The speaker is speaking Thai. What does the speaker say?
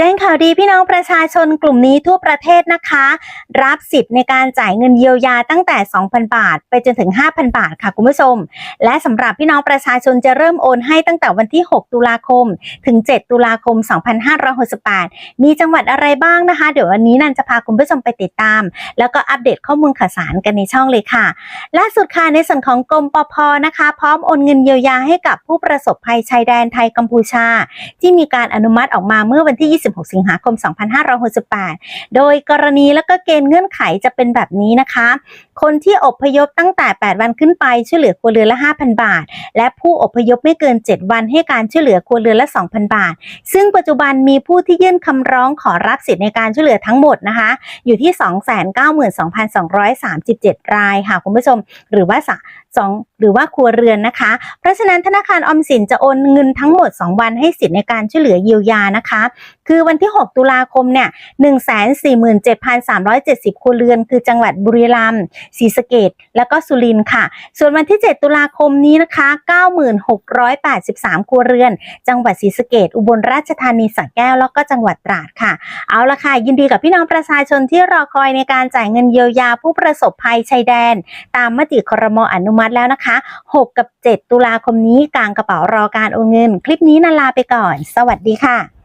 แจ้งข่าวดีพี่น้องประชาชนกลุ่มนี้ทั่วประเทศนะคะ รับสิทธิ์ในการจ่ายเงินเยียวยาตั้งแต่ 2,000 บาท ไปจนถึง 5,000 บาทค่ะคุณผู้ชม และสำหรับพี่น้องประชาชนจะเริ่มโอนให้ตั้งแต่วันที่ 6 ตุลาคม ถึง 7 ตุลาคม 2568 มีจังหวัดอะไรบ้างนะคะ เดี๋ยววันนี้นันจะพาคุณผู้ชมไปติดตาม แล้วก็อัปเดตข้อมูลข่าวสารกันในช่องเลยค่ะล่าสุดค่ะในส่วนของกรมปภนะคะ พร้อมโอนเงินเยียวยาให้กับผู้ประสบภัยชายแดนไทยกัมพูชา ที่มีการอนุมัติออกมาเมื่อวันที่ 20 26สิงหาคม 2568 โดยกรณีและก็เกณฑ์เงื่อนไขจะเป็นแบบนี้นะคะ คนที่อพยพตั้งแต่ 8 วันขึ้นไปช่วยเหลือครัวเรือนละ 5,000 บาท และผู้อพยพไม่เกิน 7 วันให้การช่วยเหลือครัวเรือนละ 2,000 บาท ซึ่งปัจจุบันมีผู้ที่ยื่นคำร้องขอรับสิทธิ์ในการช่วยเหลือทั้งหมดนะคะ อยู่ที่ 292,237 รายค่ะคุณผู้ชม หรือว่าสะสอง หรือว่าครัวเรือนนะคะ เพราะฉะนั้นธนาคารออมสินจะโอนเงินทั้งหมด 2 วันให้สิทธิ์ในการช่วยเหลือเยียวยานะคะ คือวันที่ 6 ตุลาคมเนี่ย147,370 ครัวเรือน คือจังหวัดบุรีรัมย์ศรีสะเกดแล้วก็สุรินทร์ค่ะ ส่วนวันที่ 7 ตุลาคมนี้นะคะ 9683 ครัวเรือน จังหวัดศรีสะเกดอุบลราชธานีสระแก้วแล้วก็จังหวัดตราดค่ะ เอาละค่ะ ยินดีกับพี่น้องประชาชนที่รอคอยในการจ่ายเงินเยียวยาผู้ประสบภัยชายแดน ตามมติครมอนุมัติแล้วนะคะนะคะ 6 กับ 7 ตุลาคมนี้กลางกระเป๋ารอการโอนเงิน คลิปนี้นาลาไปก่อน สวัสดีค่ะ